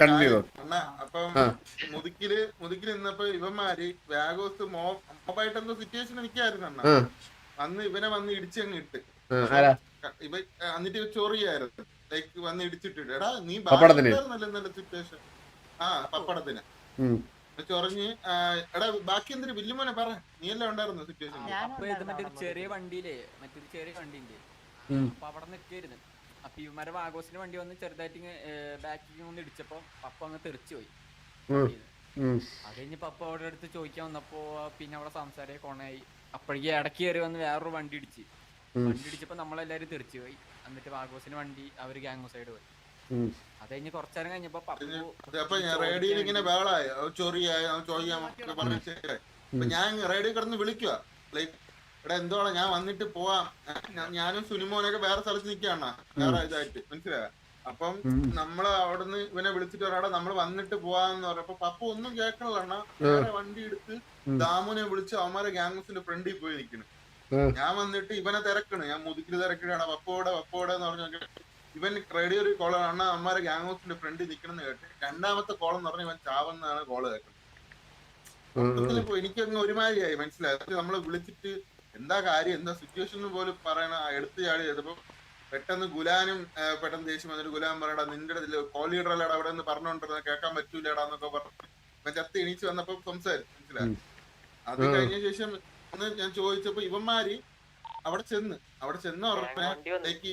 Continue ചെയ്തോ. മുതുക്കിൽ മുതുക്കിൽ നിന്നപ്പോ ഇവന്മാര് വാഗോസ് മോപ്പായിട്ട് എന്തോ സിറ്റുവേഷൻ നിൽക്കായിരുന്നു അണ്ണ. അന്ന് ഇവനെ വന്ന് ഇടിച്ചങ്ങ് ഇട്ട്. ഇവ എന്നിട്ട് ചൊറിയായിരുന്നു. ലൈക്ക് വന്ന് ഇടിച്ചിട്ടിട്ട്. എടാ നീ പപ്പടത്തിന്? നല്ല സിറ്റുവേഷൻ ആ പപ്പടത്തിന്. ചൊറഞ്ഞ് എടാ ബാക്കി എന്തിനു വില്ലുമോനെ പറ. നീ അല്ലേ ഉണ്ടായിരുന്നു സിറ്റുവേഷൻ ചെറിയ വണ്ടിയിലേ മറ്റൊരു ചെറിയ വണ്ടിയില്ലേ. അപ്പൊ അവിടെ നിൽക്കായിരുന്നു അപ്പൊ ഇവന്മാരെ വാഗോസിന് വണ്ടി വന്ന് ചെറുതായിട്ട് ബാക്കിൽ ഒന്ന് ഇടിച്ചപ്പോ പപ്പ അങ്ങ് തെറിച്ചു പോയി. അത് കഴിഞ്ഞ് പപ്പ അവിടെ അടുത്ത് ചോദിക്കാൻ വന്നപ്പോ പിന്നെ അവിടെ സംസാരം കൊണായി. അപ്പോഴേക്ക് ഇടയ്ക്ക് കയറി വന്ന് വേറൊരു വണ്ടി ഇടിച്ച്. വണ്ടി ഇടിച്ചപ്പോ നമ്മളെല്ലാരും തെറിച്ചു പോയി. എന്നിട്ട് വാഗോസിന് വണ്ടി അവർ ഗാങ് സൈഡ് പോയി. അത് കഴിഞ്ഞ് കുറച്ചേരം കഴിഞ്ഞപ്പോ പപ്പു റേഡിയോയിൽ ഇങ്ങനെ ചൊറിയായി ചോദിക്കാൻ ഞാൻ റേഡിയോ കിടന്ന് വിളിക്കുക ലൈക്ക് എടാ എന്തോടാ ഞാൻ വന്നിട്ട് പോവാം. ഞാനും സുനിമോനൊക്കെ വേറെ സ്ഥലത്ത് നിൽക്കാണ വേറെ ഇതായിട്ട്. മനസ്സിലായ? അപ്പം നമ്മൾ നമ്മൾ അവിടുന്ന് ഇവനെ വിളിച്ചിട്ട് ഒരാടെ നമ്മൾ വന്നിട്ട് പോവാന്ന് പറഞ്ഞപ്പോ പപ്പ ഒന്നും കേൾക്കണതാണ് വേറെ വണ്ടി എടുത്ത് ദാമുനെ വിളിച്ച് അവന്മാരെ ഗ്യാങ്സിന്റെ ഫ്രണ്ടിൽ പോയി നിൽക്കണ് ഞാൻ വന്നിട്ട് ഇവനെ തിരക്കണ്. ഞാൻ മുതുക്കിൽ തിരക്കണ പപ്പോടെ പപ്പോടെ എന്ന് പറഞ്ഞു ഇവൻ റേഡിയോ ഒരു കോൾ അണ്ണ അമ്മാരെ ഗ്യാങ് ഹൗസിന്റെ ഫ്രണ്ടിൽ നിൽക്കണമെന്ന് കേട്ട് രണ്ടാമത്തെ കോൾ എന്ന് പറഞ്ഞ ഇവൻ ചാവെന്നാണ് കോൾ കേൾക്കുന്നത് മൊത്തത്തിൽ ഇപ്പൊ എനിക്കങ്ങ് ഒരുമാതിരിയായി. മനസ്സിലായി? നമ്മൾ വിളിച്ചിട്ട് എന്താ കാര്യം? എന്താ സിറ്റുവേഷൻ പോലും പറയണ എടുത്തു ചാടി ചെയ്തപ്പോ പെട്ടെന്ന് ഗുലാനും പെട്ടെന്ന് ദേഷ്യം വന്നിട്ട് ഗുലാൻ പറയടാ നിന്റെ കോൾ ലീഡർ അല്ലടാ അവിടെ നിന്ന് പറഞ്ഞോണ്ടിരുന്ന കേൾക്കാൻ പറ്റൂലടാ എന്നൊക്കെ പറഞ്ഞു ചത്ത് എണീച്ച് വന്നപ്പോ സംസാരിച്ചു മനസ്സിലായി? അത്. കഴിഞ്ഞ ശേഷം ഒന്ന് ഞാൻ ചോദിച്ചപ്പോ ഇവന്മാര് അവിടെ ചെന്ന് അവിടെ ചെന്ന് പറഞ്ഞേക്ക്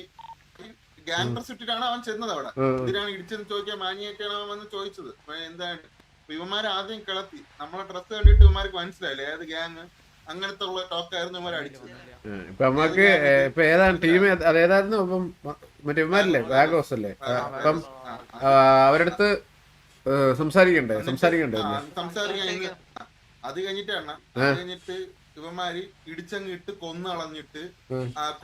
ഗ്യാങ് ഡ്രസ് ഇട്ടിട്ടാണ് അവൻ ചെന്നത് അവിടെ. ഇതിനാണ് ഇടിച്ചെന്ന് ചോദിക്കാൻ മാനിയൊക്കെയാണ് അവൻ വന്ന് ചോദിച്ചത്? എന്താണ്? അപ്പൊ ഇവന്മാര് ആദ്യം കിളത്തി. നമ്മളെ ഡ്രസ് കണ്ടിട്ട് ഇവന്മാർക്ക് മനസ്സിലായില്ലേ? ഏത് ഗ്യാങ് അങ്ങനത്തെ ഉള്ള ടോക്കായിരുന്നു ഇവന്മാർ അടിച്ചത്. ഇപ്പൊ നമുക്ക് ഇപ്പൊ ഏതാണ് ടീം അതേതായിരുന്നു? ഇപ്പം മറ്റേ ഇവന്മാരില്ലേ? ബാഗോസ് അല്ലേ? അപ്പം അവരടുത്ത് സംസാരിക്കണ്ടേ? സംസാരിക്കണ്ടേ? സംസാരിക്കാം? സംസാരിക്കാൻ അത് കഴിഞ്ഞിട്ടാണ് അത് കഴിഞ്ഞിട്ട് ഇവന്മാര് ഇടിച്ചങ്ങ് ഇട്ട് കൊന്നു കളഞ്ഞിട്ട്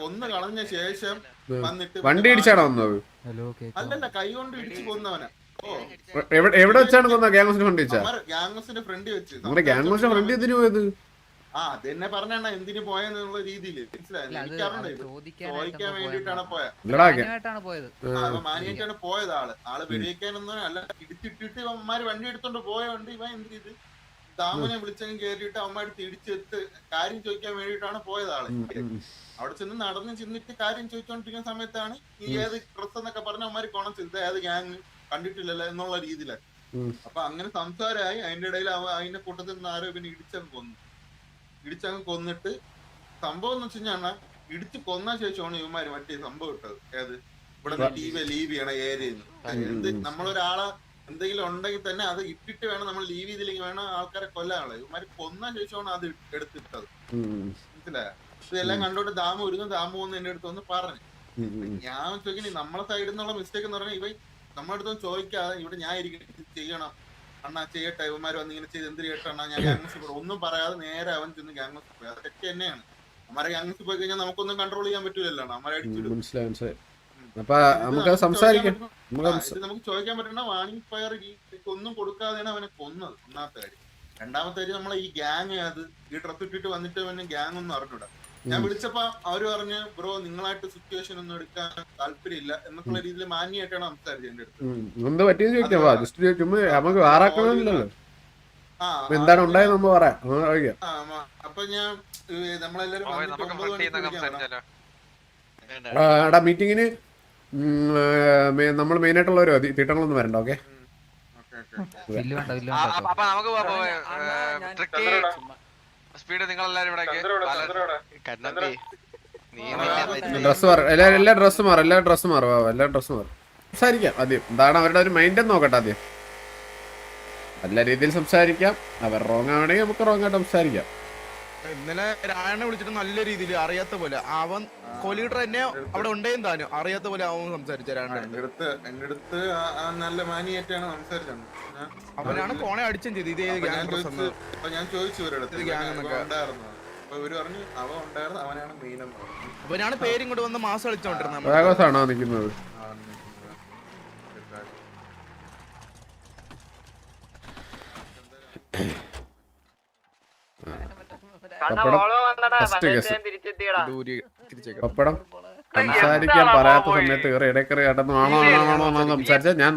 കൊന്ന് കളഞ്ഞ ശേഷം വന്നിട്ട് വണ്ടി ഇടിച്ചാണോ വന്നത്? അല്ലല്ല കൈ കൊണ്ട് ഇടിച്ച് കൊന്നവനാ. എവിടെ വെച്ചാണ് കൊന്ന ഗ്യാങ്സിന് ഫണ്ട് വെച്ചാ? ഗ്യാങ്സിന്റെ ഫ്രണ്ട് വെച്ച്. നമ്മുടെ ഗ്യാങ്സിന്റെ ഫ്രണ്ട് എന്തിനു പോയത്? ആ അതെന്നെ പറഞ്ഞ എന്തിനു പോയെന്നുള്ള രീതിയിൽ ചോദിക്കാൻ വേണ്ടിട്ടാണ് പോയത്. മാനിയായിട്ടാണ് പോയത് ആൾ. ആൾ വെടിവെക്കാനൊന്നും അല്ല ഇടിച്ചിട്ടിട്ട് അവന്മാര് വണ്ടി എടുത്തോണ്ട് പോയോണ്ട് ഇവൻ എന്ത് ചെയ്ത്? ദാമുനെ വിളിച്ചങ്ങ് കേറിയിട്ട് അവന്മാര് തിരിച്ചെത്ത് കാര്യം ചോദിക്കാൻ വേണ്ടിയിട്ടാണ് പോയത് ആൾ. അവിടെ ചെന്ന് നടന്ന് ചെന്നിട്ട് കാര്യം ചോദിച്ചോണ്ടിരിക്കുന്ന സമയത്താണ് ഈ ഏത് ഡ്രസ് എന്നൊക്കെ പറഞ്ഞ അവന്മാര് ഇത് ഏത് ഗ്യാങ് കണ്ടിട്ടില്ലല്ലോ എന്നുള്ള രീതിയിലാണ്. അപ്പൊ അങ്ങനെ സംസാരമായി അതിന്റെ ഇടയിൽ അവ അതിന്റെ കൂട്ടത്തിൽ നിന്ന് ആരോ പിന്നെ ഇടിച്ചങ്ങ് കൊന്നു. ഇടിച്ചങ്ങ് കൊന്നിട്ട് സംഭവം എന്ന് വെച്ച് കഴിഞ്ഞാൽ ഇടിച്ച് കൊന്ന ശേഷമാണ് ഇവന്മാര് മറ്റേ സംഭവം ഇട്ടത്. ഏത്? ഇവിടെ ലീവ് ലീവ് ചെയ്യണ ഏരിയയിൽ എന്ത് നമ്മളൊരാളെ എന്തെങ്കിലും ഉണ്ടെങ്കിൽ തന്നെ അത് ഇട്ടിട്ട് വേണം നമ്മൾ ലീവ് ചെയ്തില്ലെങ്കിൽ വേണം ആൾക്കാരെ കൊല്ലാനുള്ളത് ഇവന്മാര് കൊന്ന ശേഷമാണ് അത് എടുത്തിട്ടത്. മനസ്സിലായ? ഇതെല്ലാം കണ്ടോണ്ട് ദാമു ഒരുങ്ങും. ദാമു ഒന്ന് എന്റെ അടുത്ത് ഒന്ന് പറഞ്ഞു. ഞാൻ ചോദിക്കണേ നമ്മളെ സൈഡിൽ നിന്നുള്ള മിസ്റ്റേക്ക് എന്ന് പറഞ്ഞാൽ ഇവ അടുത്ത് ചോദിക്കാതെ ഇവിടെ ഞാൻ ഇരിക്കണം ചെയ്യണം. അണ്ണാ ചെയ്യട്ടെ ഇവന്മാര് വന്ന് ഇങ്ങനെ ചെയ്ത് എന്ത് ചെയ്യട്ടെ അണ്ണാ ഞാൻ ഗ്യാങ്സ് പോയി. ഒന്നും പറയാതെ നേരെ അവൻ ചെന്ന് ഗ്യാങ്സ് പോയി. അത് തെറ്റ് തന്നെയാണ്. അമ്മമാരെ ഗ്യാങ്സ് പോയി കഴിഞ്ഞാൽ നമുക്കൊന്നും കൺട്രോൾ ചെയ്യാൻ പറ്റൂലല്ലോ അമ്മമാരെ അടിച്ചിടും മനസ്സിലായി മനസ്സിലായി. അപ്പൊ നമുക്ക് സംസാരിക്കാം. നമുക്ക് ചോദിക്കാൻ പറ്റുന്ന വാണിംഗ് ഫയർ ഒന്നും കൊടുക്കാതെയാണ് അവനെ കൊന്നത്. ഒന്നാമത്തെ കാര്യം. രണ്ടാമത്തെ കാര്യം നമ്മളെ ഈ ഗ്യാങ് അത് ഈ ഡ്രസ് ഇട്ടിട്ട് വന്നിട്ട് അവന് ഗ്യാങ് ഒന്നും അറിഞ്ഞൂടാ. ഞാൻ വിളിച്ചപ്പോ അവർ പറഞ്ഞ് ബ്രോ നിങ്ങളായിട്ട് സിറ്റുവേഷൻ ഒന്നും എടുക്കാൻ താല്പര്യമില്ല എന്നൊക്കെയുള്ള രീതിയിൽ മാന്യമായിട്ടാണ് സംസാരിച്ചത് എന്റെ അടുത്ത്. എന്താ പറ്റിയെന്ന് ചോദിക്കാം ജസ്റ്റ് ചോദിക്കുമ്പോ നമുക്ക് അപ്പൊ എന്താണ് ഉണ്ടായത് നമ്മൾ പറയാം അപ്പൊ ഞാൻ നമ്മളെല്ലാരും എടാ മീറ്റിങ്ങിന് നമ്മൾ മെയിൻ ആയിട്ടുള്ളവരോ? തീട്ടങ്ങളൊന്നും വരണ്ട ഓക്കെ അപ്പൊ നമുക്ക് അണ്ണാ, ഞാൻ ട്രിക്കി ചുമ്മാ- സ്പീഡ് നിങ്ങൾ എല്ലാരും ഇവിടെ ഡ്രസ് മാറും എല്ലാ എല്ലാ ഡ്രസ്സ് മാറും എല്ലാ ഡ്രസ് മാറും എല്ലാ ഡ്രസ് മാറും. സംസാരിക്കാം ആദ്യം. എന്താണ് അവരുടെ ഒരു മൈൻഡ് എന്ന് നോക്കട്ടെ ആദ്യം. നല്ല രീതിയിൽ സംസാരിക്കാം. അവർ റോങ് ആവണമെങ്കിൽ നമുക്ക് റോങ് ആയിട്ട് സംസാരിക്കാം. ഇന്നലെ രാണനെ വിളിച്ചിട്ട് നല്ല രീതിയിൽ അറിയാത്ത പോലെ അവൻ കൊലീഡർ തന്നെ അവിടെ ഉണ്ടേയും താനും അറിയാത്ത പോലെ അവൻ സംസാരിച്ച അടുത്ത് നല്ല മാനിയായിട്ടാണ് സംസാരിച്ചത്. ഞാൻ- അവനാണ് കോണെ അടിച്ചും ചെയ്ത് ഇതേ ഞാൻ ചോദിച്ചു അവനാണ് എന്ന് പേരും കൊണ്ട് വന്ന് മാസം കളിച്ചോണ്ടിരുന്നത് ബാഗോസാണോ നിൽക്കുന്നത് ആ, ഉം, ഉം. പപ്പടം ഫസ്റ്റ് കേസ്. തിരിച്ചേക്കാം. പപ്പടം സംസാരിക്കാൻ പറയാത്ത സമയത്ത് കയറി ഇടയ്ക്കറി കടന്നു ആണോ ആണോ ആണോ ആണോ സംസാരിച്ചാൽ ഞാൻ.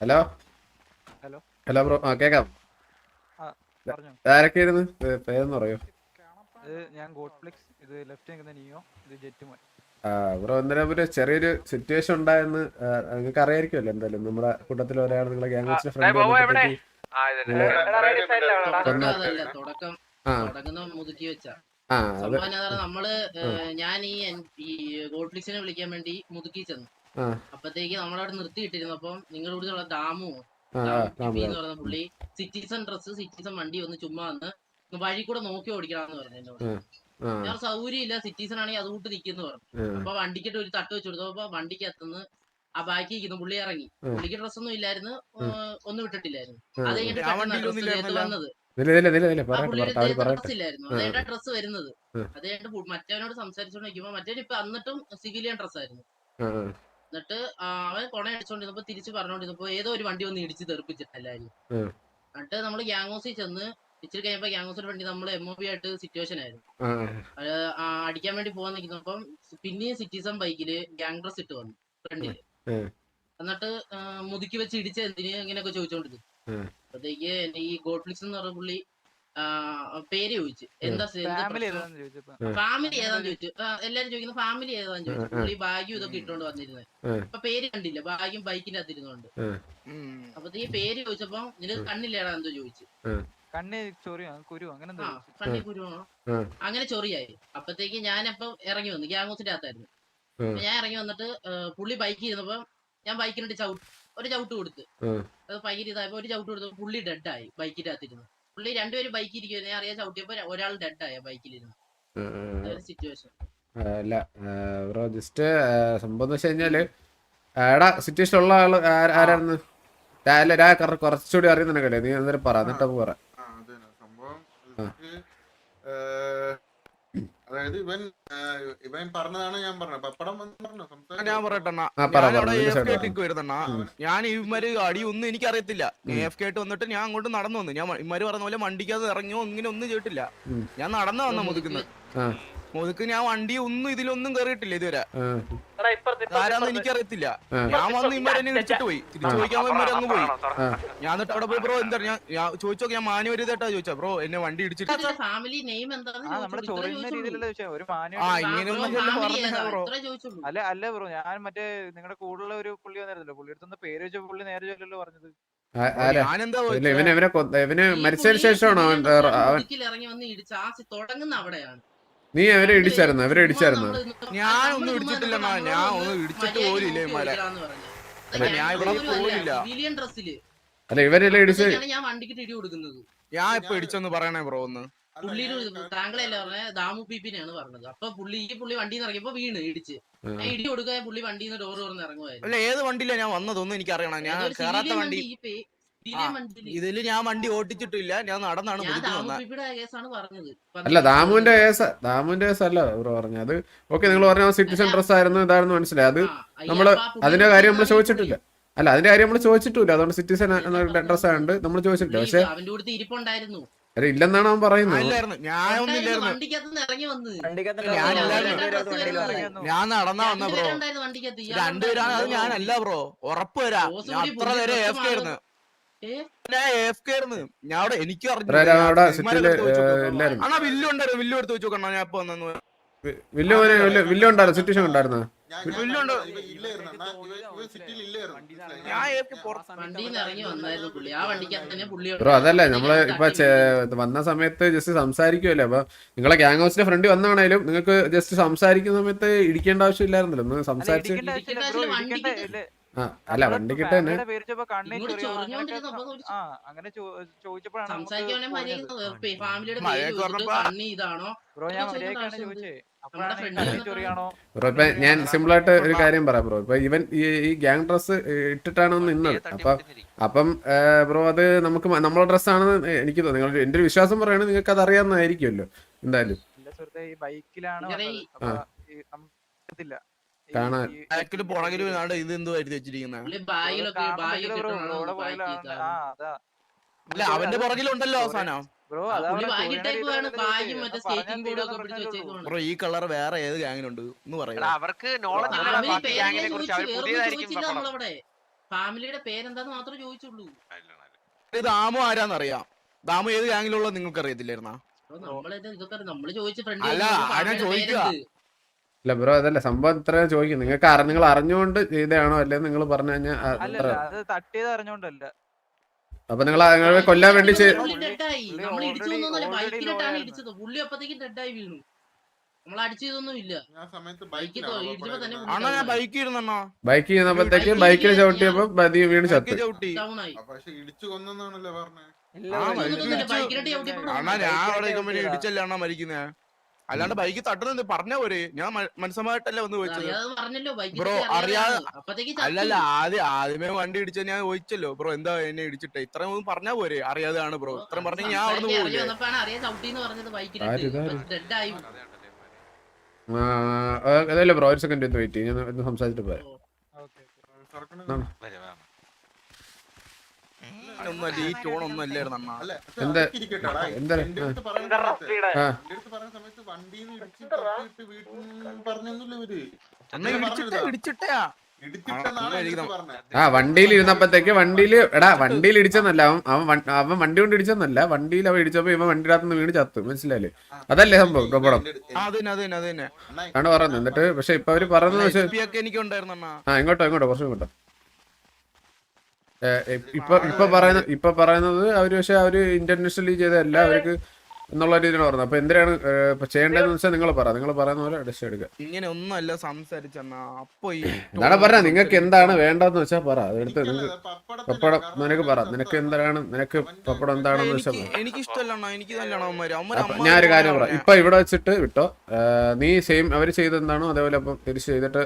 ഹലോ. ഹലോ. Hello bro. ആ കേക്കാം. ആരൊക്കെയായിരുന്നു പേരെന്ന് പറയോ. ഇത് ഞാൻ ഗോഡ്ഫ്ലിക്സ് ഇത് ലെഫ്റ്റ് നിൽക്കുന്ന നിയോ ഇത് ജെറ്റുമോൻ ബ്രോ എന്തായാലും ഒരു ചെറിയൊരു സിറ്റുവേഷൻ ഉണ്ടായെന്ന് നിങ്ങൾക്ക് അറിയായിരിക്കുമല്ലോ എന്തായാലും നമ്മുടെ കൂട്ടത്തിൽ ഒരാൾ നിങ്ങളെ ഗ്യാങ് ഫ്രണ്ട് ആ നമ്മൾ ഞാൻ ഈ ഗോൾഡ്ഫ്ലിക്സിനെ വിളിക്കാൻ വേണ്ടി മുതുക്കി ചെന്നു. അപ്പത്തേക്ക് നമ്മളവിടെ നിർത്തിയിട്ടിരുന്നപ്പം നിങ്ങളുടെ കൂടെയുള്ള ദാമു പറയുന്ന പുള്ളി സിറ്റിസൺ ഡ്രസ് സിറ്റിസൺ വണ്ടി വന്ന് ചുമ്മാ വന്ന് വഴി കൂടെ നോക്കി ഓടിക്കണമെന്ന് പറഞ്ഞു എന്നോട് ആ ഞാൻ സൗകര്യം ഇല്ല സിറ്റിസൺ ആണെങ്കിൽ അത് കൂട്ട് നിൽക്കുന്നു പറഞ്ഞു. അപ്പൊ വണ്ടിക്കിട്ട് ഒരു തട്ട് വെച്ചു കൊടുത്തു. അപ്പൊ വണ്ടിക്ക് എത്തുന്ന ആ ബാക്കി ഇരിക്കുന്നു പുള്ളി ഇറങ്ങി. പുള്ളിക്ക് ഡ്രസ് ഒന്നും ഇല്ലായിരുന്നു ഒന്നും വിട്ടിട്ടില്ലായിരുന്നു. അത് കഴിഞ്ഞിട്ട് വന്നത്. ഇല്ല ഇല്ല ഇല്ല ഇല്ല ആ പറയട്ടെ പുള്ളിയുടെ പറയട്ടെ അവർ ദേഹത്ത് പറയട്ടെ. ഡ്രസ് ഇല്ലായിരുന്നു. അതേണ്ട ഡ്രസ് വരുന്നത്. ആ. അത് കഴിഞ്ഞിട്ട് പു- മറ്റവനോട് സംസാരിച്ചോണ്ടിരിക്കുമ്പോ മറ്റേ ഇപ്പൊ എന്നിട്ടും സിവിലിയൻ ഡ്രസ് ആയിരുന്നു. ആ ആ. എന്നിട്ട് അവൻ കൊണ അടിച്ചോണ്ടിരുന്നപ്പോ തിരിച്ച് പറഞ്ഞോണ്ടിരുന്നപ്പോ ഏതോ ഒരു വണ്ടി വന്ന് ഇടിച്ച് തെറിപ്പിച്ചിട്ട് എല്ലാരും ഉം. എന്നിട്ട് നമ്മൾ ഗ്യാങ്ങോസിൽ ചെന്ന് ഇച്ചിരി കഴിഞ്ഞപ്പോ ഗ്യാങ്ങോസിന്റെ വണ്ടി നമ്മൾ എം ഒ ബി ആയിട്ട് സിറ്റുവേഷൻ ആയിരുന്നു. അടിക്കാൻ വേണ്ടി പോകാൻ നിൽക്കുന്നപ്പം പിന്നെയും സിറ്റിസൺ ബൈക്കിൽ ഗ്യാങ് ഡ്രസ് ഇട്ട് വന്നു ഫ്രണ്ടിൽ. എന്നിട്ട് മുതുക്കി വെച്ച് ഇടിച്ച എന്തിന് ഇങ്ങനെയൊക്കെ ചോദിച്ചോണ്ടിരുന്നു. എന്റെ ഈ ഗോഡ്ഫ്ലിക്സ് എന്ന് പറഞ്ഞ പുള്ളി പേര് ചോദിച്ചു. എന്താ ഫാമിലി? ഏതാന്ന് ഫാമിലി ഏതാന്ന് ചോദിച്ചു. എല്ലാരും ചോദിക്കുന്ന ഫാമിലി ഏതാന്ന് ചോദിച്ചു. പുള്ളി ബാഗും ഇതൊക്കെ ഇട്ടോണ്ട് വന്നിരുന്നത്. അപ്പൊ പേര് കണ്ടില്ല. ഭാഗ്യം ബൈക്കിന്റെ അകത്തിരുന്നോണ്ട്. അപ്പൊ ഈ പേര് ചോദിച്ചപ്പോ നിനക്ക് കണ്ണില്ലേടാ എന്തോ ചോദിച്ചു. കണ്ണ് ചൊറിയോ? കുരു അങ്ങനെ കണ്ണി കുരുവാണോ. അങ്ങനെ ചൊറിയായി. അപ്പത്തേക്ക് ഞാനപ്പൊ ഇറങ്ങി വന്നു. ഗ്യാങ്ങോസിന്റെ അകത്തായിരുന്നു. അപ്പൊ ഞാൻ ഇറങ്ങി വന്നിട്ട് പുള്ളി ബൈക്ക് ഇരുന്നപ്പോ ഞാൻ ബൈക്കിനിട്ട് ചവിട്ട് ഒരു ചവിട്ട് കൊടുത്ത്. അത് ഭയങ്കര ഇതായപ്പോ ഒരു ചവിട്ട് കൊടുത്തപ്പോ പുള്ളി ഡെഡായി ബൈക്കിന്റെ അകത്തിരുന്നു. പുള്ളി രണ്ടുപേരും ബൈക്കിൽ ഇരിക്കുന്നു ഞാൻ അറിയാൻ ചവിട്ടിയപ്പോ ഒരാൾ ഡെഡായ ബൈക്കിലിരുന്നു ആ, ആ. സിറ്റുവേഷൻ അല്ല ബ്രോ ജസ്റ്റ് സംഭവം എന്ന് വെച്ച് കഴിഞ്ഞാൽ എടാ സിറ്റുവേഷൻ ഉള്ള ആൾ ആരായിരുന്നു? അല്ല കുറച്ചുകൂടി അറിയുന്നുണ്ടല്ലേ നീ അന്നേരം പറ എന്നിട്ട് പറ. സംഭവം അതായത് ഇവൻ ഇവൻ പറഞ്ഞതാണ് ഞാൻ പറഞ്ഞത്. പപ്പടം പറഞ്ഞു? ഞാൻ പറയട്ടെ അണ്ണാ. ആ, പറ, ഞാൻ ഇവന്മാര് അടി ഒന്നും എനിക്ക് അറിയത്തില്ല എഫ് കേട്ട് വന്നിട്ട് ഞാൻ അങ്ങോട്ട് നടന്നു വന്നു. ഞാൻ ഇമാര് പറഞ്ഞ പോലെ മണ്ടിക്കാതെ ഇറങ്ങിയോ ഇങ്ങനെ ഒന്നും ചെയ്തിട്ടില്ല. ഞാൻ നടന്നു വന്ന മുതുക്കുന്ന് ആ. മുതുക്ക് ഞാൻ വണ്ടി ഒന്നും ഇതിലൊന്നും കേറിയിട്ടില്ല ഇതുവരെ. ആരാന്ന് എനിക്കറിയത്തില്ല. ഞാൻ വന്ന് ഇമ്മരെ വിളിച്ചിട്ട് പോയി. തിരിച്ചു ചോദിക്കാൻ ഇമ്മരെ അങ്ങ് പോയി. ഞാൻ എന്നിട്ട് അവിടെ പോയി ബ്രോ എന്താ ഞാൻ ചോദിച്ചോ ഞാൻ മാനി വരുതേട്ടാ ചോദിച്ചാ. ബ്രോ എന്നെ വണ്ടി ഇടിച്ചിട്ട് ആ ഇങ്ങനെയൊന്നും. അല്ല അല്ല ബ്രോ ഞാൻ മറ്റേ നിങ്ങളുടെ കൂടുതലുള്ള ഒരു പുള്ളി വന്നിരുന്നല്ലോ. പുള്ളി പേര് വെച്ച പുള്ളി നേരെ ചൊല്ലല്ലോ പറഞ്ഞത്. ഇവനെ മരിച്ചതിന് ശേഷമാണോ അവൻ ഇറങ്ങി വന്ന് ഇടിച്ച് ആ തുടങ്ങുന്ന അവിടെയാണ്. നീ അവരെ ഇടിച്ചായിരുന്നു? അവരെ ഇടിച്ചായിരുന്നു? ഞാൻ ഒന്നും ഇടിച്ചിട്ടില്ല ഞാൻ ഒന്നും ഇടിച്ചിട്ട് പോലുമില്ല ഇവന്മാരെ. അല്ല, ഞാൻ ഇവിടെ പോലില്ല. അല്ല ഇവരെല്ലാം ഇടിച്ച് ഞാൻ വണ്ടിക്ക് ഇടി കൊടുക്കുന്നത്. ഞാൻ ഇപ്പൊ ഇടിച്ചെന്ന് പറയണേ ബ്രോ ഒന്ന്. അല്ല, പുള്ളിയുടെ ഞാൻ താങ്കളല്ല പറഞ്ഞ? ദാമു പീപ്പിനെയാണ് പറഞ്ഞത്. അപ്പൊ പുള്ളി ഈ പുള്ളി വണ്ടിയിൽ നിന്ന് ഇറങ്ങിയപ്പോ വീണ് ഇടിച്ച്. ഞാൻ ഇടി കൊടുക്കാൻ പുള്ളി വണ്ടിയിൽ നിന്ന് ഡോർ തുറന്ന് ഇറങ്ങുമായിരുന്നു അല്ല ഏത് വണ്ടിയിലാ ഞാൻ വന്നതൊന്നും എനിക്ക് അറിയണം ഞാൻ കേറാത്ത വണ്ടി. ഇതിൽ ഞാൻ വണ്ടി ഓടിച്ചിട്ടില്ല ഞാൻ നടന്നാണ് കേസാണ് പറഞ്ഞത്. അല്ല ദാമുവിന്റെ കേസ് ദാമുവിന്റെ കേസ് അല്ല ബ്രോ പറഞ്ഞു അത് ഓക്കെ നിങ്ങൾ പറഞ്ഞ സിറ്റിസൺ ഡ്രസ് ആയിരുന്നു ഇതായിരുന്നു മനസ്സിലായി. അത് നമ്മൾ അതിന്റെ കാര്യം നമ്മൾ ചോദിച്ചിട്ടില്ല. അല്ല അതിന്റെ കാര്യം നമ്മൾ ചോദിച്ചിട്ടില്ല. അതുകൊണ്ട് സിറ്റിസൺ ഡ്രസ് ആയതുകൊണ്ട് നമ്മൾ ചോദിച്ചിട്ടില്ല. പക്ഷെ അവന്റെ കൂടെ ഇരിപ്പുണ്ടായിരുന്നു. അല്ല ഇല്ലെന്നാണ് അവൻ പറയുന്നത്. ഞാൻ നടന്നാ വന്ന ബ്രോ. രണ്ടുപേരാണ് അത്. ഞാനല്ല ബ്രോ. ഉറപ്പ് വരാ. അത്ര പുള്ളി ഞാൻ അവിടെ എനിക്ക് അണ്ണാ വില്ലു ഉണ്ടായിരുന്നു വില്ലു എടുത്ത് വെച്ചു കണ്ണാ ഞാൻ ഇപ്പൊ വന്നു വില്ല് വില്ല് ഉണ്ടായിരുന്നു സിറ്റുവേഷൻ ഉണ്ടായിരുന്നു. ബ്രോ അതല്ല നമ്മൾ ഇപ്പൊ വന്ന സമയത്ത് ജസ്റ്റ് സംസാരിക്കുമല്ലോ അപ്പൊ നിങ്ങളെ ഗ്യാങ് ഹൗസിന്റെ ഫ്രണ്ട് വന്നാണേലും നിങ്ങൾക്ക് ജസ്റ്റ് സംസാരിക്കുന്ന സമയത്ത് ഇടിക്കേണ്ട ആവശ്യമില്ലായിരുന്നല്ലോ ഇല്ലായിരുന്നല്ലോ സംസാരിച്ച് ആ അല്ല വണ്ടി തന്നെ ഫാമിലിയുടെ പേര് ചോദിച്ചപ്പോ കണ്ണേ ഇങ്ങോട്ട് ചൊറിയോ ചൊറിഞ്ഞോണ്ടിരുന്നു. അപ്പൊ അങ്ങനെയൊക്കെ ആ അങ്ങനെ ചോ- ചോദിച്ചപ്പോഴാണ് സംസാരിക്കാണെങ്കിൽ മര്യാദ ഫാമിലിയുടെ മഴയൊക്കെ പേര് ചോദിച്ചിട്ട് പറഞ്ഞപ്പോ- കണ്ണി ഇതാണോ? ബ്രോ ഞാൻ ചോദിക്കേണ്ട മര്യാദക്കാണ് ആവശ്യം ചോദിച്ചേ. നമ്മുടെ അപ്പോഴാണ് ഈ friend കണ്ണേ വന്നപ്പോ- ചൊറിയാണോ? ബ്രോ ഇപ്പൊ ഞാൻ സിമ്പിൾ ആയിട്ട് ഒരു കാര്യം പറയാം ബ്രോ. ഇപ്പൊ ഇവൻ ഈ ഈ ഗ്യാങ് ഡ്രസ് ഇട്ടിട്ടാണ് നിന്നത്? അപ്പൊ അപ്പം ബ്രോ അത് നമുക്ക് മ- നമ്മളെ ഡ്രസ്സാണെന്ന് എനിക്ക് തോന്നുന്നു. നിങ്ങൾ എന്റെ ഒരു വിശ്വാസം പറയുകയാണെങ്കിൽ നിങ്ങൾക്ക് അത് അറിയാവുന്നതായിരിക്കുമല്ലോ എന്തായാലും. എന്റെ സുഹൃത്തെ ഈ ബൈക്കിലാണ് ഇങ്ങനെ വന്നത്. ഈ- അപ്പൊ ഈ- കാണാൻ. ബാക്കിൽ പുറകിൽ വീണാണ്ട് ഇത് എന്തോ എഴുതി അല്ല അവന്റെ പുറകിലുണ്ടല്ലോ അവസാനം. ബ്രോ ഈ കളർ വേറെ ഏത് ഗ്യാങ്ങിലുണ്ട് എന്ന് പറയാം. അവർക്ക് ഫാമിലിയുടെ പേരെന്താന്ന് ദാമു ആരാന്നറിയാം? ദാമു ഏത് ഗാങ്ങിലുള്ള നിങ്ങൾക്ക് അറിയത്തില്ലായിരുന്നാ നമ്മൾ ഫ്രണ്ട് അല്ല ആരാ ചോദിക്കുക അല്ല ബ്രോ അതല്ല സംഭവം ഇത്ര ചോദിക്കും നിങ്ങൾക്ക് നിങ്ങൾ അറിഞ്ഞുകൊണ്ട് ചെയ്തതാണോ അല്ലെ നിങ്ങൾ പറഞ്ഞു കഴിഞ്ഞാൽ അത് അപ്പൊ നിങ്ങൾ നിങ്ങളെ കൊല്ലാൻ വേണ്ടി ബൈക്ക് ചെയ്യുന്നപ്പോഴത്തേക്ക് ബൈക്കിൽ ചവിട്ടിയപ്പോ ബതി വീണ് ചത്തു. ഇടിച്ചല്ലേ അണ്ണാ മരിക്കുന്നേ? അല്ലാണ്ട് ബൈക്ക് തട്ടുന്നത് പറഞ്ഞ പോരെ. ഞാൻ മനസ്സമായിട്ടല്ല വന്ന് ചോദിച്ചത് ബ്രോ, അറിയാതെ- അല്ലല്ല ആദ്യം ആദ്യമേ വണ്ടി ഇടിച്ച ഞാൻ ചോദിച്ചല്ലോ. ബ്രോ എന്താ എന്നെ ഇടിച്ചിട്ടെ? ഇത്രയും ഒന്നും പറഞ്ഞാ പോരെ. അറിയാതെയാണ് ബ്രോ. ഇത്രയും പറഞ്ഞ ഞാൻ അവിടെ പോയില്ലേ പോകില്ലേ അതല്ല ബ്രോ ഒരു സെക്കൻഡ് വെയിറ്റ് ഞാൻ ഒന്ന് സംസാരിച്ചിട്ട് പോരാ. ഒന്നല്ല ഈ ടോൺ ഒന്നും അല്ലായിരുന്നു അണ്ണാ അല്ല? എന്താ- അതൊക്കെ ഇരിക്കട്ടെടാ. എന്താ- എന്റെ അടുത്ത് പറയുന്ന സമയത്ത് സ്പീഡ് ആ. എന്റെ അടുത്ത് പറയുന്ന സമയത്ത് വണ്ടിന്ന് ഇടിച്ച് തട്ടിയിട്ട് വീട്ടിൽ പറഞ്ഞൊന്നുമില്ല ഇവർ. അണ്ണാ ഇടിച്ചിട്ടേ ഇടിച്ചിട്ടേ ആ, വണ്ടിയിൽ ഇരുന്നപ്പോഴത്തേക്ക് വണ്ടിയിൽ എടാ വണ്ടിയിൽ ഇടിച്ചെന്നല്ല. അവൻ അവൻ വണ്ടി കൊണ്ട് ഇടിച്ചെന്നല്ല. വണ്ടിയിൽ അവൻ ഇടിച്ചപ്പോ ഇവൻ വണ്ടി അകത്തുനിന്ന് വീണ് ചത്തു. മനസ്സിലായില്ലേ? അതല്ലേ സംഭവം? അണ്ണാ, ആണ് പറയുന്നത് എന്നിട്ട് പക്ഷെ ഇപ്പൊ അവർ പറയുന്നത് ആ ഇങ്ങോട്ടോ ഇങ്ങോട്ടോ കുറച്ചും ഇങ്ങോട്ടോ. ഇപ്പൊ ഇപ്പൊ പറയുന്ന ഇപ്പൊ പറയുന്നത് അവർ പക്ഷെ അവർ ഇന്റർനാഷണലി ചെയ്തതല്ല അവർക്ക് എന്നുള്ള രീതിയിലാണ് പറഞ്ഞത് അപ്പൊ എന്തിനാണ് ചെയ്യേണ്ടതെന്ന് വെച്ചാൽ നിങ്ങൾ പറ. നിങ്ങൾ പറയുന്ന പോലെ ഡിസ് എടുക്കുക. ഇങ്ങനെ ഒന്നുമല്ല സംസാരിച്ചണ്ണാ അപ്പൊ എന്താണ് പറഞ്ഞ നിങ്ങൾക്ക് എന്താണ് വേണ്ടതെന്ന് വെച്ചാൽ പറ. അതെടുത്ത് നിങ്ങൾക്ക് പപ്പടം നിനക്ക് പറ. നിനക്ക് എന്താണ് നിനക്ക് പപ്പടം എന്താണെന്ന് വെച്ചാൽ എനിക്ക് എനിക്ക് ഞാൻ ഒരു കാര്യം പറ ഇപ്പൊ ഇവിടെ വെച്ചിട്ട് വിട്ടോ. നീ സെയിം അവർ ചെയ്തെന്താണോ അതേപോലെ അപ്പം തിരിച്ച് ചെയ്തിട്ട്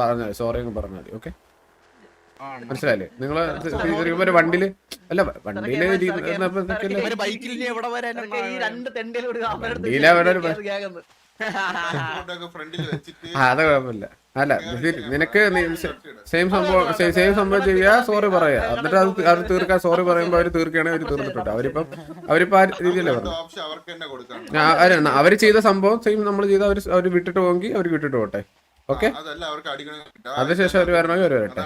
പറഞ്ഞാൽ സോറി എന്ന് പറഞ്ഞാൽ മതി. ഓക്കെ മനസ്സിലായില്ലേ നിങ്ങൾ വണ്ടിയിൽ അല്ല വണ്ടിയിൽ അതെ കുഴപ്പമില്ല അല്ല നിനക്ക് സെയിം സംഭവം സെയിം സംഭവം ചെയ്യാ സോറി പറയാ എന്നിട്ട് അത് അവർ തീർക്കാൻ സോറി പറയുമ്പോ അവർ തീർക്കുകയാണെങ്കിൽ അവർ തീർന്നിട്ടുണ്ട് അവരിപ്പം അവരിപ്പോ ആ രീതിയിലേ പറഞ്ഞു അവർ ചെയ്ത സംഭവം സെയിം നമ്മൾ ചെയ്ത അവർ അവർ വിട്ടിട്ട് പോകി അവർ വിട്ടിട്ട് പോകട്ടെ ഓക്കെ അതിനുശേഷം അവർ വരണമെങ്കിൽ അവർ വരട്ടെ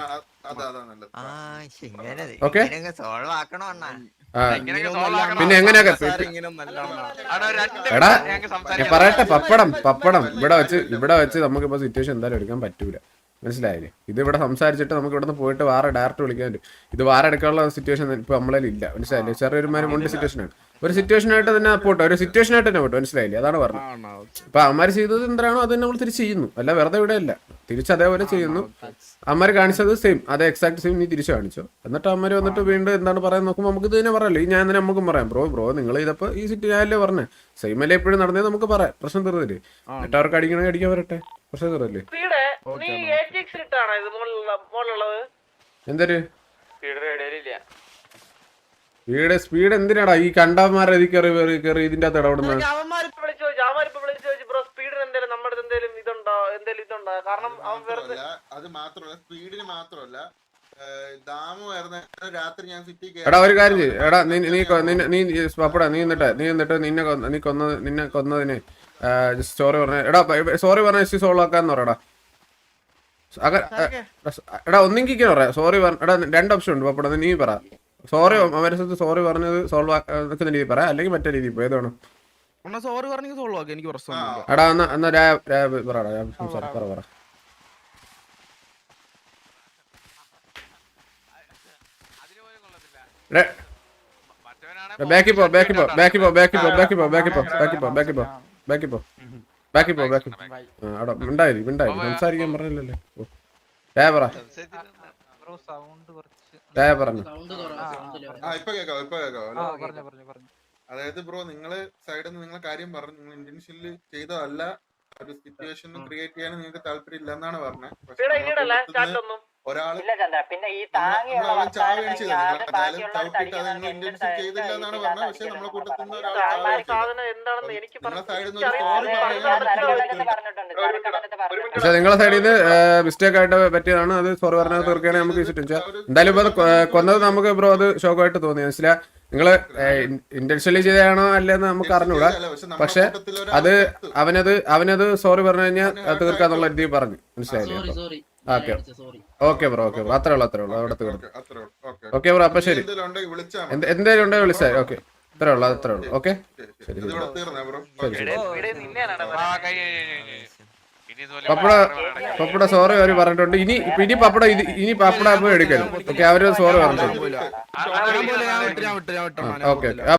പിന്നെ എങ്ങനെയൊക്കെ? എടാ, ഞാൻ പറയട്ടെ പപ്പടം പപ്പടം. ഇവിടെ വെച്ച് ഇവിടെ വെച്ച് നമുക്ക് ഇപ്പൊ സിറ്റുവേഷൻ എന്തായാലും എടുക്കാൻ പറ്റൂല. മനസ്സിലായില്ലേ? ഇത് ഇവിടെ സംസാരിച്ചിട്ട് നമുക്ക് ഇവിടുന്ന് പോയിട്ട് വേറെ ഡയറക്റ്റ് വിളിക്കാൻ പറ്റും. ഇത് വേറെ എടുക്കാനുള്ള സിറ്റുവേഷൻ ഇപ്പൊ നമ്മളെ ഇല്ല. മനസ്സിലായില്ലേ? ചെറിയൊരു മാതിരി മുണ്ട് സിറ്റുവേഷനാണ് ഒരു സിറ്റുവേഷൻ ആയിട്ട് തന്നെ പോട്ടെ. ഒരു സിറ്റുവേഷൻ ആയിട്ട് തന്നെ പോട്ടെ. മനസ്സിലായില്ലേ? അതാണ് പറഞ്ഞത്. അപ്പൊ ഇപ്പൊ അമ്മമാര് ചെയ്തത് എന്താണോ അത് നമ്മൾ തിരിച്ച് ചെയ്യുന്നു. അല്ല വെറുതെ ഇവിടെ അല്ല തിരിച്ച് അതേപോലെ ചെയ്യുന്നു. അമ്മര് കാണിച്ചത് സെയിം അതേ എക്സാക്ട് സെയിം നീ തിരിച്ചു കാണിച്ചു. എന്നിട്ട് അമ്മര് വന്നിട്ട് വീണ്ടും എന്താണ് പറയാൻ നോക്കുമ്പോൾ നമുക്ക് ഇത് തന്നെ പറയല്ലോ ഈ ഞാൻ തന്നെ നമുക്കും പറയാം. ബ്രോ ബ്രോ നിങ്ങൾ ഇതപ്പോ ഈ സിറ്റി ഞാനല്ലേ പറഞ്ഞേ? സെയിം അല്ലേ എപ്പോഴും നടന്നേ നമുക്ക് പറയാം. പ്രശ്നം തീർന്നില്ലേ? എന്നിട്ട് അവർക്ക് അടിക്കണമെങ്കിൽ അടിക്കാൻ വരട്ടെ. പ്രശ്നം തീർന്നില്ലേ? എന്തൊരു? സ്പീഡ് ഇടയിലില്ല വീട് സ്പീഡ് എന്തിനാടാ? ഈ കണ്ടവന്മാരെ കയറി കയറി ഇതിന്റെ അകത്ത് ഇടപെടുന്നത് അവന്മാരിപ്പോ വിളിച്ചു ചോദിച്ചു അവന്മാരിപ്പോ വിളിച്ചു ചോദിച്ചു ബ്രോ സ്പീഡിന് എന്തേലും നമ്മുടെ എന്തേലും ഇതുണ്ടോ എന്തേലും ഇതുണ്ടോ കാരണം അവൻ വെറുതെ അത് മാത്രമല്ല സ്പീഡിന് മാത്രമല്ല ഏഹ്, ദാമു രാത്രി ഞാൻ സിറ്റി എടാ ഒരു കാര്യം ചെയ്യ്. എടാ നീ നീ നീ പപ്പടാ നീ നിന്നിട്ട് നീ നിന്നിട്ട് നിന്നെ നീ കൊന്ന നിന്നെ കൊന്നതിന് സോറി പറഞ്ഞ എടാ സോറി പറഞ്ഞ ഇഷ്യൂ സോൾവ് ആക്കാന്ന് പറയടാ എടാ. ഒന്നെങ്കിൽ പറയാ സോറി പറഞ്ഞ എടാ രണ്ട് ഓപ്ഷൻ ഉണ്ട് പപ്പടാ നീ പറ. സോറി അവരെ സോറി പറഞ്ഞത് സോൾവ് ആക്കുന്ന രീതി പറ അല്ലെങ്കിൽ മറ്റേ രീതി ഇപ്പൊ ഏതാണ് അണ്ണാ സോറി പറഞ്ഞെങ്കിൽ സോൾവ് ആക്കി എനിക്ക് പ്രശ്നമൊന്നുമില്ല എടാ എന്നാ എന്നാ രാ രാ പറടാ ഞാൻ സംസാരം പറ പറ രെ- ബാക്കി പോ ബാക്കി പോ ബാക്കി പോ ബാക്കി പോ ബാക്കി പോ ബാക്കി പോ ബാക്കി പോ ബാക്കി പോ ബാക്കി പോ ബാക്കി പോ ബാക്കി പോ ആ അവിടെ മിണ്ടായി മിണ്ടായി സംസാരിക്കാൻ പറഞ്ഞില്ലല്ലേ പറ ഇപ്പൊ ഇപ്പൊ പറഞ്ഞു അതായത് ബ്രോ നിങ്ങൾ സൈഡിൽ നിന്ന് നിങ്ങളെ കാര്യം പറഞ്ഞു. നിങ്ങൾ ഇന്റൻഷനിൽ ചെയ്തതല്ല. ഒരു സിറ്റുവേഷൻ ക്രിയേറ്റ് ചെയ്യാൻ നിങ്ങൾക്ക് താല്പര്യം ഇല്ലെന്നാണ് പറഞ്ഞത് ഒരാൾ പക്ഷെ നിങ്ങളെ സൈഡിൽ നിന്ന് മിസ്റ്റേക്ക് ആയിട്ട് പറ്റിയതാണ്. അത് സോറി പറഞ്ഞത് തീർക്കുകയാണെങ്കിൽ നമുക്ക് എന്തായാലും ഇപ്പൊ കൊന്നത് നമുക്ക് ബ്രോ അത് ഷോക്കായിട്ട് തോന്നി. മനസ്സിലായി? നിങ്ങൾ ഇന്റൻഷനലി ചെയ്തതാണോ അല്ലെന്ന് നമുക്ക് അറിഞ്ഞൂടാ പക്ഷെ അത് അവനത് അവനത് സോറി പറഞ്ഞു കഴിഞ്ഞാൽ അത് തീർക്കാന്നുള്ള രീതി പറഞ്ഞു. മനസ്സിലായില്ലേ? Sorry sorry okay. Sorry okay bro okay bro. അത്രേ ഉള്ളൂ അത്രേ ഉള്ളൂ. അവിടെ തീർന്നു. ഓക്കേ, ബ്രോ അപ്പൊ ശരി. എന്തെങ്കിലും ഉണ്ടോ വിളിച്ചാൽ ഓക്കെ അത്രേ ഉള്ളൂ അത്രേ ഉള്ളൂ. ഓക്കെ? ശരി, ശരി. പപ്പട പപ്പട സോറി അവർ പറഞ്ഞിട്ടുണ്ട് ഇനി ഇനി പപ്പട ഇത് ഇനി പപ്പട പോയി എടുക്കരുത് ഓക്കെ അവർ സോറി പറഞ്ഞിട്ടുണ്ട് ഓക്കെ